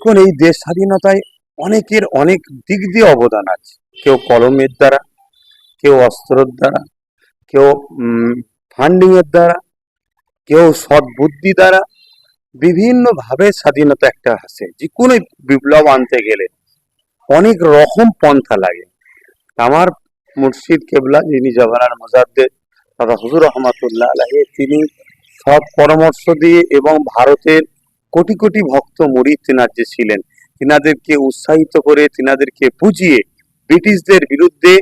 এখন এই দেশ স্বাধীনতায় অনেকের অনেক দিক দিয়ে অবদান আছে। কেউ কলমের দ্বারা, কেউ অস্ত্রের দ্বারা, কেউ ফান্ডিং এর দ্বারা, কেউ সৎ বুদ্ধি দ্বারা বিভিন্ন ভাবে স্বাধীনতা একটা আসে যে কোনো বিপ্লব আনতে গেলে অনেক রকম পন্থা লাগে। আমার মুর্শিদ কেবলা, যিনি জওয়ানার মোজাদ্দেদ দাদা হুজুর রহমাতুল্লাহ আলাহি তিনি সৎ পরামর্শ দিয়ে এবং ভারতের কোটি কোটি ভক্ত মুরিদ তিনার যে ছিলেন তিনাদেরকে উৎসাহিত করে তিনাদেরকে বুঝিয়ে ব্রিটিশদের বিরুদ্ধে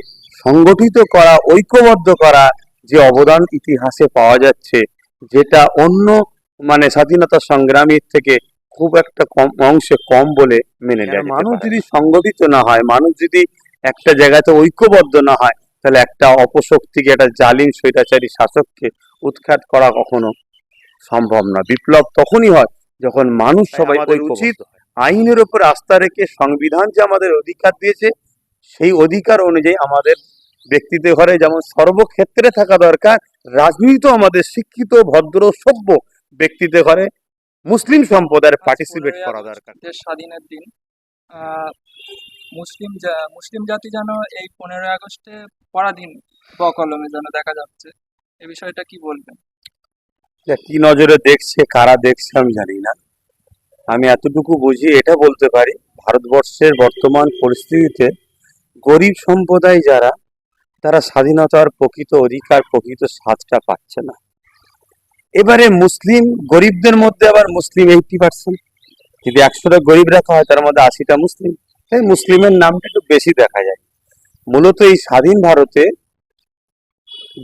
সংগঠিত করা ঐক্যবদ্ধ করা যে অবদান ইতিহাসে পাওয়া যাচ্ছে যেটা অন্য মানে স্বাধীনতা সংগ্রামীর থেকে খুব একটা কম অংশে কম বলে মেনে নেয় মানুষ যদি সংগঠিত না হয় মানুষ যদি একটা জায়গাতে ঐক্যবদ্ধ না হয় তাহলে একটা অপশক্তিকে একটা জালিম স্বৈরাচারী শাসককে উৎখাত করা কখনো সম্ভব না। বিপ্লব তখনই হয় যখন মানুষ সবাই উচিত আইনের উপর আস্থা রেখে সংবিধান যে আমাদের অধিকার দিয়েছে সেই অধিকার অনুযায়ী আমাদের ব্যক্তিদের ঘরে যেমন সর্বক্ষেত্রে থাকা দরকার রাজনীতি আমাদের শিক্ষিত ভদ্র সভ্য ব্যক্তিদের ঘরে মুসলিম সম্প্রদায়ের পার্টিসিপেট করা দরকার। স্বাধীনের দিন। আহ, মুসলিম মুসলিম জাতি যেন এই পনেরোই আগস্টে পরাধীন বকলমে যেন দেখা যাচ্ছে এ বিষয়টা কি বলবেন? কি নজরে দেখছে, কারা দেখছে আমি জানি না। আমি এতটুকু বুঝি, এটা বলতে পারি, ভারতবর্ষের বর্তমান পরিস্থিতিতে গরিব সম্প্রদায় যারা, তারা স্বাধীনতার প্রকৃত অধিকার, প্রকৃত স্বাদটা পাচ্ছে না। এবারে মুসলিম, গরিবদের মধ্যে আবার মুসলিম এইটি পার্সেন্ট যদি একশোটা গরিব রাখা হয়, তার মধ্যে আশিটা মুসলিম। তাই মুসলিমের নামটা একটু বেশি দেখা যায়। মূলত এই স্বাধীন ভারতে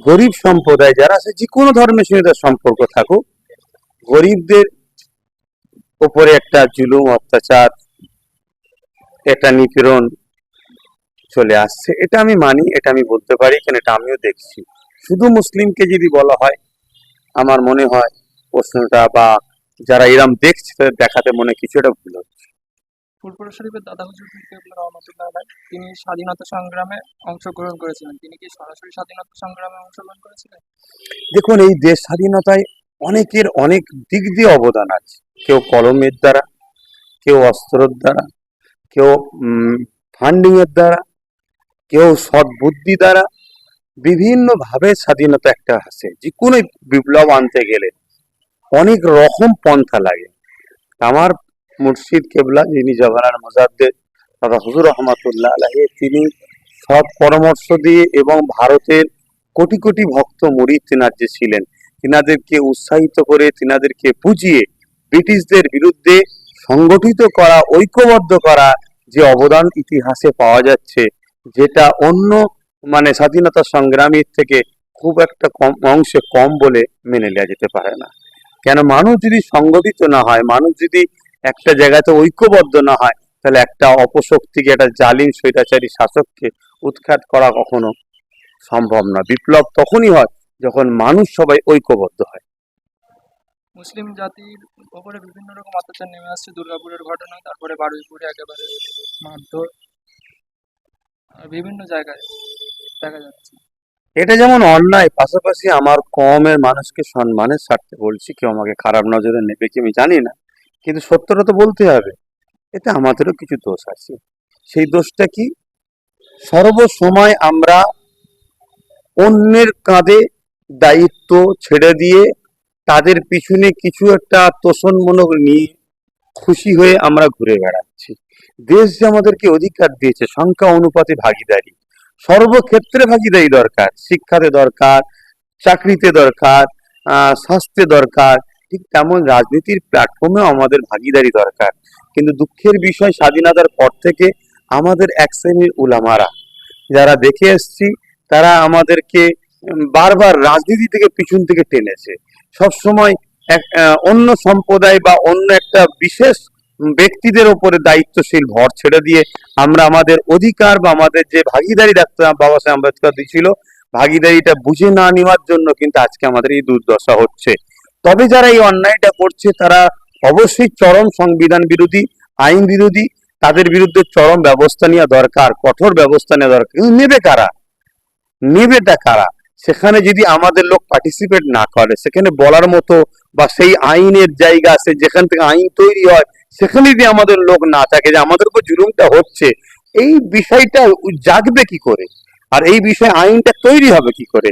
গরিব সম্প্রদায় যারা আছে, যে কোনো ধর্মের সঙ্গে তার সম্পর্ক থাকুক, গরিবদের উপরে একটা জুলুম, অত্যাচার, একটা নিপীড়ন চলে আসছে। এটা আমি মানি, এটা আমি বলতে পারি, কেন এটা আমিও দেখছি। শুধু মুসলিমকে যদি বলা হয়, আমার মনে হয় প্রশ্নটা বা যারা এরম দেখছে, তাদের দেখাতে মনে কিছু একটা ভুল হচ্ছে। ফুলপুর শরীফের দাদা হুজুর রহমতুল্লাহ আলাই তিনি স্বাধীনতা সংগ্রামে অংশগ্রহণ করেছিলেন। তিনি কি সরাসরি স্বাধীনতা সংগ্রামে অংশগ্রহণ করেছিলেন? দেখুন, এই দেশ স্বাধীনতায় অনেকের অনেক দিক দিয়ে অবদান আছে। কেউ কলমের দ্বারা, কেউ অস্ত্রের দ্বারা, কেউ ফান্ডিং এর দ্বারা, কেউ সৎ বুদ্ধি দ্বারা বিভিন্ন ভাবে স্বাধীনতা একটা আসে যে কোনো বিপ্লব আনতে গেলে অনেক রকম পন্থা লাগে। আমার মুর্শিদ কেবলা, যিনি জওয়ানার মোজাদ্দেদ দাদা হুজুর রহমাতুল্লাহ আলাহি তিনি সব পরামর্শ দিয়ে এবং ভারতের কোটি কোটি ভক্ত মুরিদ তিনার যে ছিলেন, তিনাদেরকে উৎসাহিত করে, তিনাদেরকে বুঝিয়ে, ব্রিটিশদের বিরুদ্ধে সংগঠিত করা, ঐক্যবদ্ধ করা যে অবদান ইতিহাসে পাওয়া যাচ্ছে, যেটা অন্য মানে স্বাধীনতা সংগ্রামীর থেকে খুব একটা কম অংশে কম বলে মেনে নেওয়া যেতে পারে না। কেন মানুষ যদি সংগঠিত না হয়, মানুষ যদি একটা জায়গাতে ঐক্যবদ্ধ না হয় তাহলে একটা অপশক্তিকে একটা জালিম স্বৈরাচারী শাসককে উৎখাত করা কখনো সম্ভব না। বিপ্লব তখনই হয় যখন মানুষ সবাই ঐক্যবদ্ধ হয়। মুসলিম জাতির উপরে বিভিন্ন রকম অত্যাচার নেমে আসছে। দুর্গাপুরের ঘটনা তারপরে বারুইপুরে একেবারে মারধর বিভিন্ন জায়গায় দেখা যাচ্ছে। এটা যেমন অন্যায় পাশাপাশি আমার কমের মানুষকে সম্মানের স্বার্থে বলছি কেউ আমাকে খারাপ নজরে নেবে কি আমি জানি না। কিন্তু সত্যটা তো বলতে হবে। এতে আমাদেরও কিছু দোষ আছে। সেই দোষটা কি? সর্বসময় আমরা অন্যের কাঁধে দায়িত্ব ছেড়ে দিয়ে তাদের পিছনে কিছু একটা তোষণমূলক নিয়ে খুশি হয়ে আমরা ঘুরে বেড়াচ্ছি। দেশ যে আমাদেরকে অধিকার দিয়েছে, সংখ্যা, অনুপাতে ভাগিদারি। সর্বক্ষেত্রে ভাগিদারি দরকার, শিক্ষাতে দরকার, চাকরিতে দরকার স্বাস্থ্যে দরকার ঠিক তেমন রাজনীতির প্ল্যাটফর্মেও আমাদের ভাগিদারি দরকার। কিন্তু দুঃখের বিষয় স্বাধীনতার পর থেকে আমাদের এক শ্রেণির উলামারা। যারা দেখে এসছি, তারা আমাদেরকে বারবার রাজনীতি থেকে পিছন থেকে টেনেছে। সবসময় এক অন্য সম্প্রদায় বা অন্য একটা বিশেষ ব্যক্তিদের ওপরে দায়িত্বশীল ভর ছেড়ে দিয়ে আমরা আমাদের অধিকার বা আমাদের যে ভাগিদারি ডাক্তার বাবা সাহেব আম্বেদকর দিয়েছিল ভাগিদারিটা বুঝে না নেওয়ার জন্য কিন্তু আজকে আমাদের এই দুর্দশা হচ্ছে। তবে যারা এই অন্যায়টা করছে, তারা অবশ্যই চরম সংবিধান বিরোধী, আইন বিরোধী, তাদের বিরুদ্ধে চরম ব্যবস্থা নেওয়া দরকার, কঠোর ব্যবস্থা নেওয়া দরকার। কিন্তু নেবে কারা? নেবেটা কারা? সেখানে যদি আমাদের লোক পার্টিসিপেট না করে, সেখানে বলার মতো বা সেই আইনের জায়গা আছে, যেখান থেকে আইন তৈরি হয়, সেখানে যদি আমাদের লোক না থাকে, যে আমাদের উপর জুলুমটা হচ্ছে, এই বিষয়টা জাগবে কি করে? আর এই বিষয়ে আইনটা তৈরি হবে কি করে?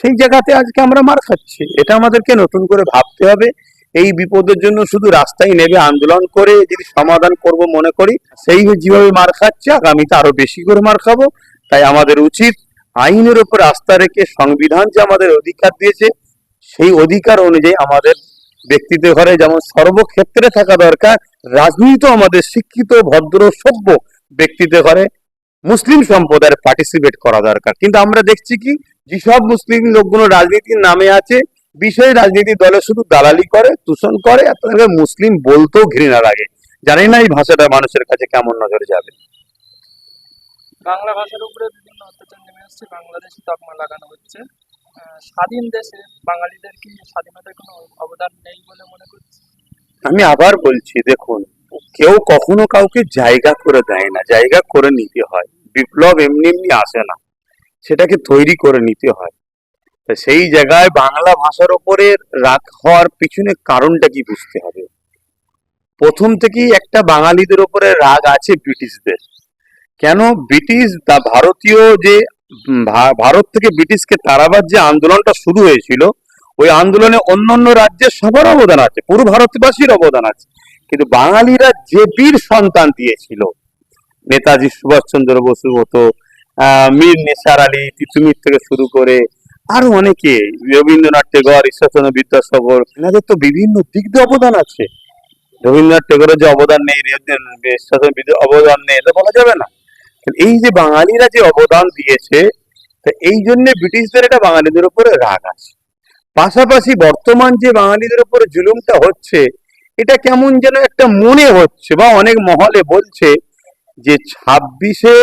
সেই জায়গাতে আজকে আমরা মার খাচ্ছি। এটা আমাদেরকে নতুন করে ভাবতে হবে। এই বিপদের জন্য শুধু রাস্তায় নেবে আন্দোলন করে যদি সমাধান করব মনে করি, সেই যেভাবে মার খাচ্ছে, আগামীতে আরও বেশি করে মার খাব। তাই আমাদের উচিত আইনের উপর আস্থা রেখে সংবিধান যে আমাদের অধিকার দিয়েছে, সেই অধিকার অনুযায়ী আমাদের ব্যক্তিত্ব ঘরে যেমন সর্বক্ষেত্রে থাকা দরকার রাজনীতি আমাদের শিক্ষিত, ভদ্র, সভ্য ব্যক্তিত্ব ঘরে মুসলিম সম্প্রদায়ের পার্টিসিপেট করা দরকার। কিন্তু আমরা দেখছি কি যেসব মুসলিম লোকগুলো রাজনীতির নামে আছে বিষয় রাজনীতি দলে শুধু দালালি করে দূষণ করে আর তাদেরকে মুসলিম বলতেও ঘৃণা লাগে। জানি না এই ভাষাটা মানুষের কাছে কেমন নজরে যাবে। বাংলা ভাষার উপরে বিভিন্ন অত্যাচার নেমে আসছে বাংলাদেশে তকমা লাগানো হচ্ছে। স্বাধীন দেশে বাঙালিদের কি স্বাধীনতার কোনো অবদান নেই বলে মনে করছি আমি আবার বলছি দেখুন কেউ কখনো কাউকে জায়গা করে দেয় না, জায়গা করে নিতে হয়। বিপ্লব এমনি এমনি আসে না, সেটাকে তৈরি করে নিতে হয়। তা সেই জায়গায় বাংলা ভাষার ওপরে রাগ হওয়ার পিছনে কারণটা কি বুঝতে হবে? প্রথম থেকেই একটা বাঙালিদের ওপরে রাগ আছে ব্রিটিশদের। কেন ব্রিটিশ দা ভারতীয় যে ভারত থেকে ব্রিটিশকে তাড়াবার যে আন্দোলনটা শুরু হয়েছিল, ওই আন্দোলনে অন্যান্য রাজ্যের সবার অবদান আছে, পুরো ভারতবাসীর অবদান আছে। কিন্তু বাঙালিরা যে বীর সন্তান দিয়েছিল, নেতাজি সুভাষচন্দ্র বসু মতো মীর নিসার আলী, তিতুমির থেকে শুরু করে আরও অনেকে, রবীন্দ্রনাথ টেগর, ঈশ্বরচন্দ্র বিদ্যাসাগর, এনাদের তো বিভিন্ন দিক দিয়ে অবদান আছে। রবীন্দ্রনাথ টেগরের যে অবদান নেই ঈশ্বরচন্দ্র অবদান নেই, এটা বলা যাবে না। এই যে বাঙালিরা যে অবদান দিয়েছে, তা এই জন্য ব্রিটিশদের এটা বাঙালিদের উপরে রাগ আছে। পাশাপাশি বর্তমান যে বাঙালিদের উপরে জুলুমটা হচ্ছে এটা কেমন যেন একটা মনে হচ্ছে বা অনেক মহলে বলছে যে ছাব্বিশে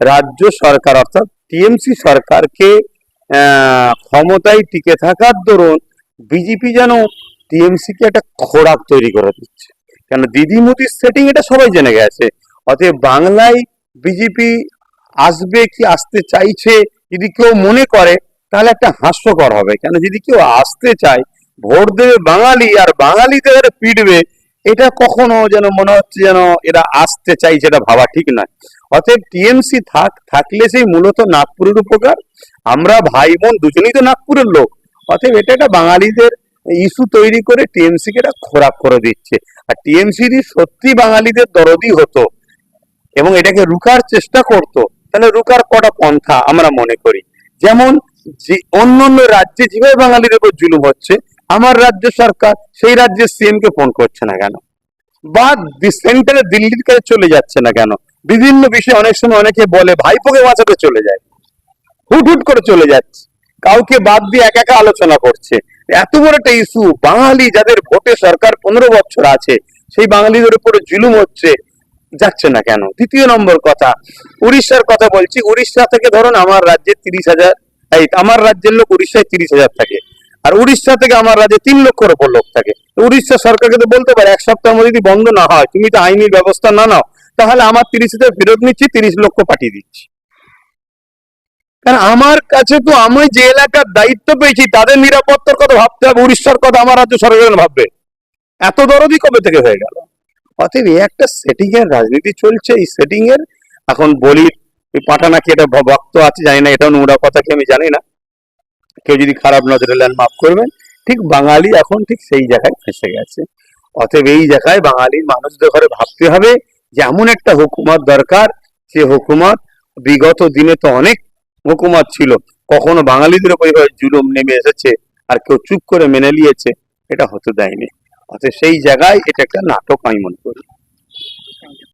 রাজ্য সরকার অর্থাৎ টিএমসি সরকারকে ক্ষমতায় টিকে থাকার দরুন বিজেপি যেন টিএমসি কে একটা খোরাক তৈরি করে দিচ্ছে। কেন দিদি সেটিং এটা সবাই জেনে গেছে। অতএব বাংলায় বিজেপি আসবে কি আসতে চাইছে যদি কেউ মনে করে, তাহলে একটা হাস্যকর হবে। কেন যদি কেউ আসতে চায় ভোট দেবে বাঙালি আর বাঙালিদের পিটবে, এটা কখনো যেন মনে হচ্ছে যেন এরা আসতে চাইছে এটা ভাবা ঠিক নয়। অতএব টিএমসি থাক, থাকলে সেই মূলত নাগপুরের উপকার। আমরা ভাই বোন দুজনেই তো নাগপুরের লোক। অতএব এটা একটা বাঙালিদের ইস্যু তৈরি করে টিএমসি কে এটা খোরাক করে দিচ্ছে। আর টিএমসি যদি সত্যি বাঙালিদের দরদি হতো এবং এটাকে রুকার চেষ্টা করত, তাহলে রুকার কটা পন্থা আমরা মনে করি। যেমন যে অন্য অন্য রাজ্যে যেভাবে বাঙালির উপর জুলুম হচ্ছে আমার রাজ্য সরকার সেই রাজ্যের সিএম কে ফোন করছে না কেন? বা সেন্টারে দিল্লির কাছে চলে যাচ্ছে না কেন? বিভিন্ন বিষয়ে অনেক সময় অনেকে বলে, ভাইপোকে বাঁচাতে চলে যায়। হুট হুট করে চলে যাচ্ছে। কাউকে বাদ দিয়ে একা একা আলোচনা করছে। এত বড় একটা ইস্যু বাঙালি যাদের ভোটে সরকার পনেরো বছর আছে, সেই বাঙালিদের উপরে জুলুম হচ্ছে, যাচ্ছে না কেন? দ্বিতীয় নম্বর কথা, উড়িষ্যার কথা বলছি। উড়িষ্যা থেকে ধরুন আমার রাজ্যে তিরিশ হাজার আমার রাজ্যের লোক উড়িষ্যায় তিরিশ হাজার থাকে। আর উড়িষ্যা থেকে আমার রাজ্যে তিন লক্ষের ওপর লোক থাকে। উড়িষ্যা সরকারকে তো বলতে পারে, এক সপ্তাহের মধ্যে যদি বন্ধ না হয়, তুমি তো আইনি ব্যবস্থা না নাও, তাহলে আমার তিরিশ হাজার ফেরত নিচ্ছি, তিরিশ লক্ষ পাঠিয়ে দিচ্ছি। কারণ আমার কাছে তো আমি যে এলাকার দায়িত্ব পেয়েছি, তাদের নিরাপত্তার কথা ভাবতে হবে, উড়িষ্যার কথা আমার রাজ্য সরকার ভাববে। এত দরদি কবে থেকে হয়ে গেল? অতএব একটা সেটিং এর রাজনীতি চলছে, এই সেটিং এর, এখন বলির এই পাঠানাকি এটা ভক্ত আছে, জানি না এটাও নোংরা কথা কি আমি জানি না। কেউ যদি খারাপ নজরে নেন, মাফ করবেন। ঠিক বাঙালি এখন ঠিক সেই জায়গায় ফেসে গেছে। অতএব এই জায়গায় বাঙালির মানুষদের ঘরে ভাবতে হবে যে এমন একটা হুকুমত দরকার, যে হুকুমত বিগত দিনে তো অনেক হুকুমত ছিল। কখনো বাঙালিদের উপর এভাবে জুলুম নেমে এসেছে আর কেউ চুপ করে মেনে নিয়েছে, এটা হতে দেয়নি। অতএব সেই জায়গায় এটা একটা নাটক আমি মনে করি।